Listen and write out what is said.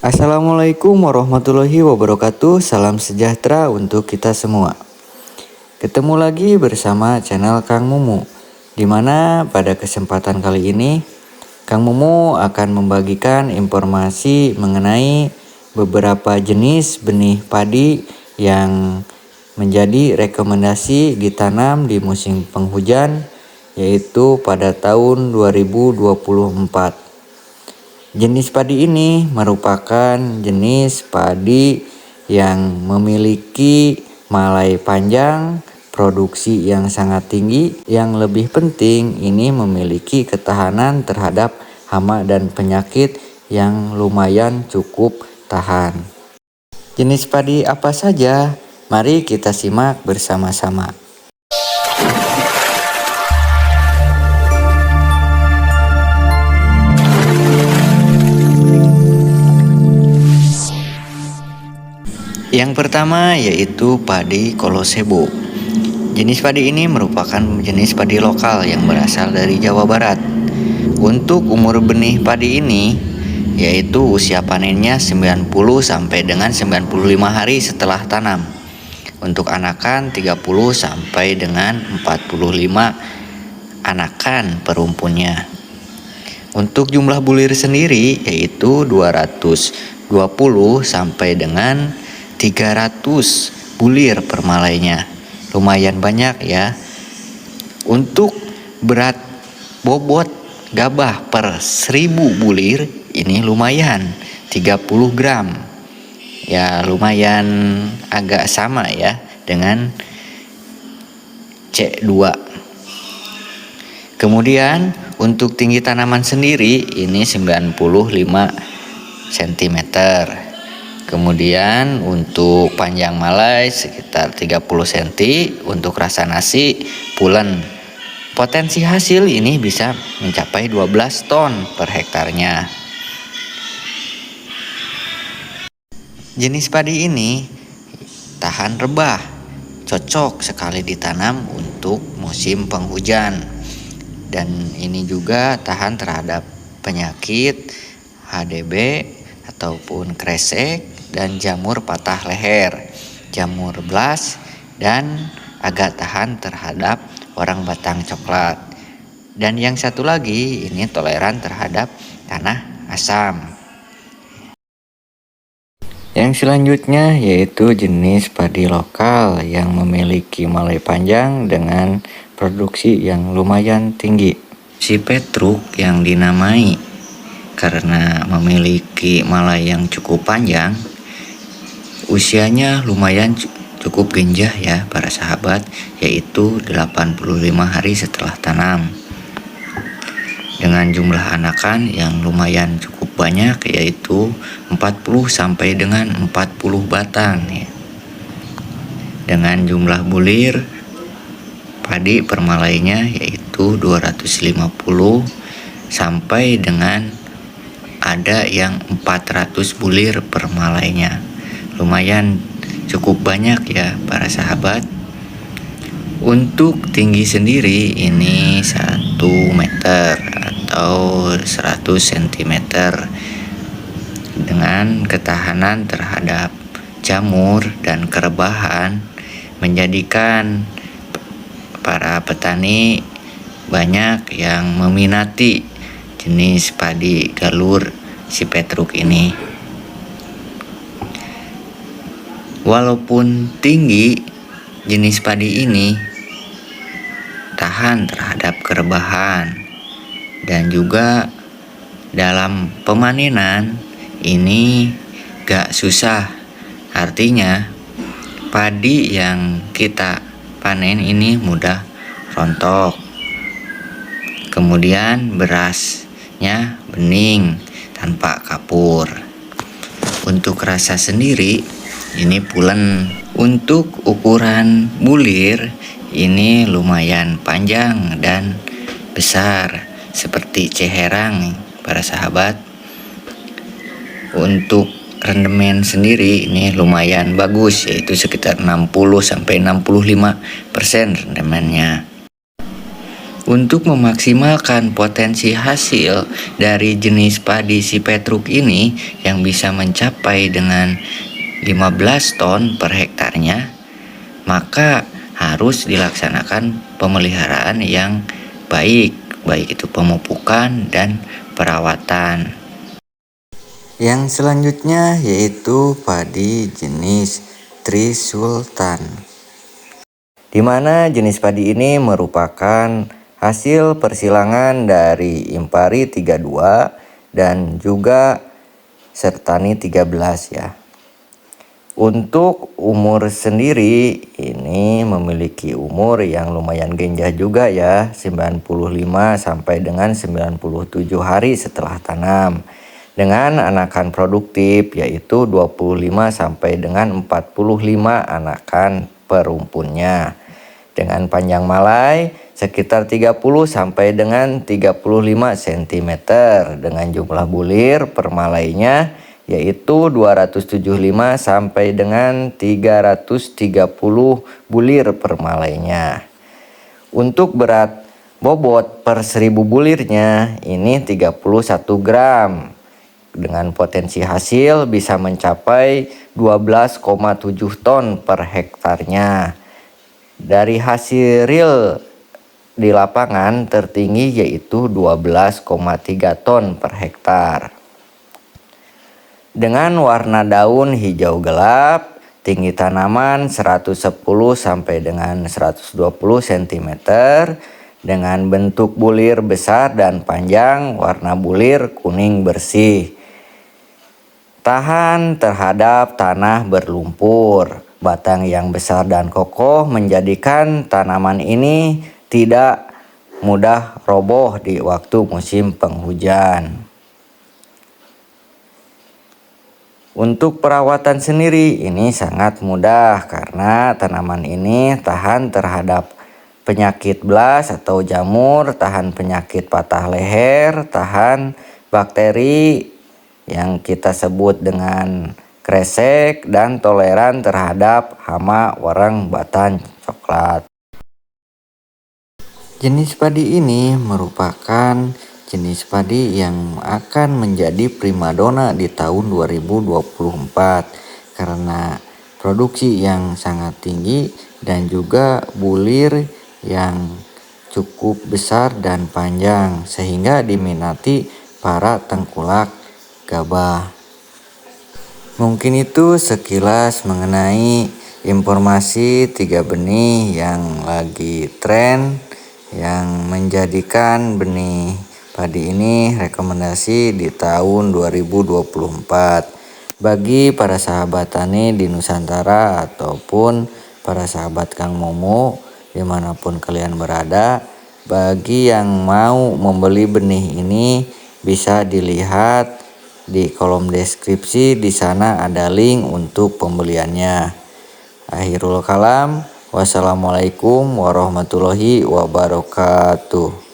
Assalamualaikum warahmatullahi wabarakatuh. Salam sejahtera untuk kita semua. Ketemu lagi bersama channel Kang Mumu. Di mana pada kesempatan kali ini Kang Mumu akan membagikan informasi mengenai beberapa jenis benih padi yang menjadi rekomendasi ditanam di musim penghujan yaitu pada tahun 2024. Jenis padi ini merupakan jenis padi yang memiliki malai panjang, produksi yang sangat tinggi, yang lebih penting ini memiliki ketahanan terhadap hama dan penyakit yang lumayan cukup tahan. Jenis padi apa saja? Mari kita simak bersama-sama. Yang pertama yaitu padi kolosebo. Jenis padi ini merupakan jenis padi lokal yang berasal dari Jawa Barat. Untuk umur benih padi ini yaitu usia panennya 90 sampai dengan 95 hari setelah tanam. Untuk anakan 30 sampai dengan 45 anakan perumpunnya. Untuk jumlah bulir sendiri yaitu 220 sampai dengan 300 bulir per malainya. Lumayan banyak ya. Untuk berat bobot gabah per 1000 bulir ini lumayan 30 gram. Ya lumayan agak sama ya dengan C2 kemudian untuk tinggi tanaman sendiri ini 95 cm Kemudian untuk panjang malai sekitar 30 cm, untuk rasa nasi pulen. Potensi hasil ini bisa mencapai 12 ton per hektarnya. Jenis padi ini tahan rebah, cocok sekali ditanam untuk musim penghujan. Dan ini juga tahan terhadap penyakit HDB ataupun kresek dan jamur patah leher, jamur blas, dan agak tahan terhadap orang batang coklat. Dan yang satu lagi ini toleran terhadap tanah asam. Yang selanjutnya yaitu jenis padi lokal yang memiliki malai panjang dengan produksi yang lumayan tinggi. Si Petruk yang dinamai karena memiliki malai yang cukup panjang Usianya lumayan cukup genjah ya para sahabat yaitu 85 hari setelah tanam. Dengan jumlah anakan yang lumayan cukup banyak yaitu 40 sampai dengan 40 batang ya. Dengan jumlah bulir padi permalainya yaitu 250 sampai dengan ada yang 400 bulir permalainya lumayan cukup banyak ya para sahabat untuk tinggi sendiri ini 1 meter atau 100 cm dengan ketahanan terhadap jamur dan kerebahan menjadikan para petani banyak yang meminati jenis padi galur si Petruk ini. Walaupun tinggi, jenis padi ini tahan terhadap kerebahan dan juga dalam pemanenan ini gak susah. Artinya padi yang kita panen ini mudah rontok. Kemudian berasnya bening tanpa kapur. Untuk rasa sendiri ini pulen untuk ukuran bulir. Ini lumayan panjang dan besar seperti ceherang para sahabat. Untuk rendemen sendiri ini lumayan bagus yaitu sekitar 60 sampai 65 persen rendemennya. Untuk memaksimalkan potensi hasil dari jenis padi si Petruk ini yang bisa mencapai dengan 15 ton per hektarnya, maka harus dilaksanakan pemeliharaan yang baik, baik itu pemupukan dan perawatan. Yang selanjutnya yaitu padi jenis Trisultan. Di mana jenis padi ini merupakan hasil persilangan dari Impari 32 dan juga Sertani 13 ya. Untuk umur sendiri ini memiliki umur yang lumayan genjah juga ya 95 sampai dengan 97 hari setelah tanam. Dengan anakan produktif yaitu 25 sampai dengan 45 anakan perumpunnya. Dengan panjang malai sekitar 30 sampai dengan 35 cm dengan jumlah bulir per malainya yaitu 275 sampai dengan 330 bulir per malainya. Untuk berat bobot per 1000 bulirnya ini 31 gram. Dengan potensi hasil bisa mencapai 12,7 ton per hektarnya. Dari hasil real di lapangan tertinggi yaitu 12,3 ton per hektar. Dengan warna daun hijau gelap, tinggi tanaman 110 sampai dengan 120 cm, dengan bentuk bulir besar dan panjang, warna bulir kuning bersih. Tahan terhadap tanah berlumpur, batang yang besar dan kokoh menjadikan tanaman ini tidak mudah roboh di waktu musim penghujan. Untuk perawatan sendiri ini sangat mudah karena tanaman ini tahan terhadap penyakit blas atau jamur, tahan penyakit patah leher, tahan bakteri yang kita sebut dengan kresek dan toleran terhadap hama warang batan coklat. Jenis padi ini merupakan jenis padi yang akan menjadi primadona di tahun 2024 karena produksi yang sangat tinggi dan juga bulir yang cukup besar dan panjang sehingga diminati para tengkulak gabah. Mungkin itu sekilas mengenai informasi tiga benih yang lagi tren yang menjadikan benih padi ini rekomendasi di tahun 2024 bagi para sahabat tani di Nusantara ataupun para sahabat Kang Momo di mana pun kalian berada bagi yang mau membeli benih ini bisa dilihat di kolom deskripsi. Di sana ada link untuk pembeliannya. Akhirul kalam. Wassalamualaikum warahmatullahi wabarakatuh.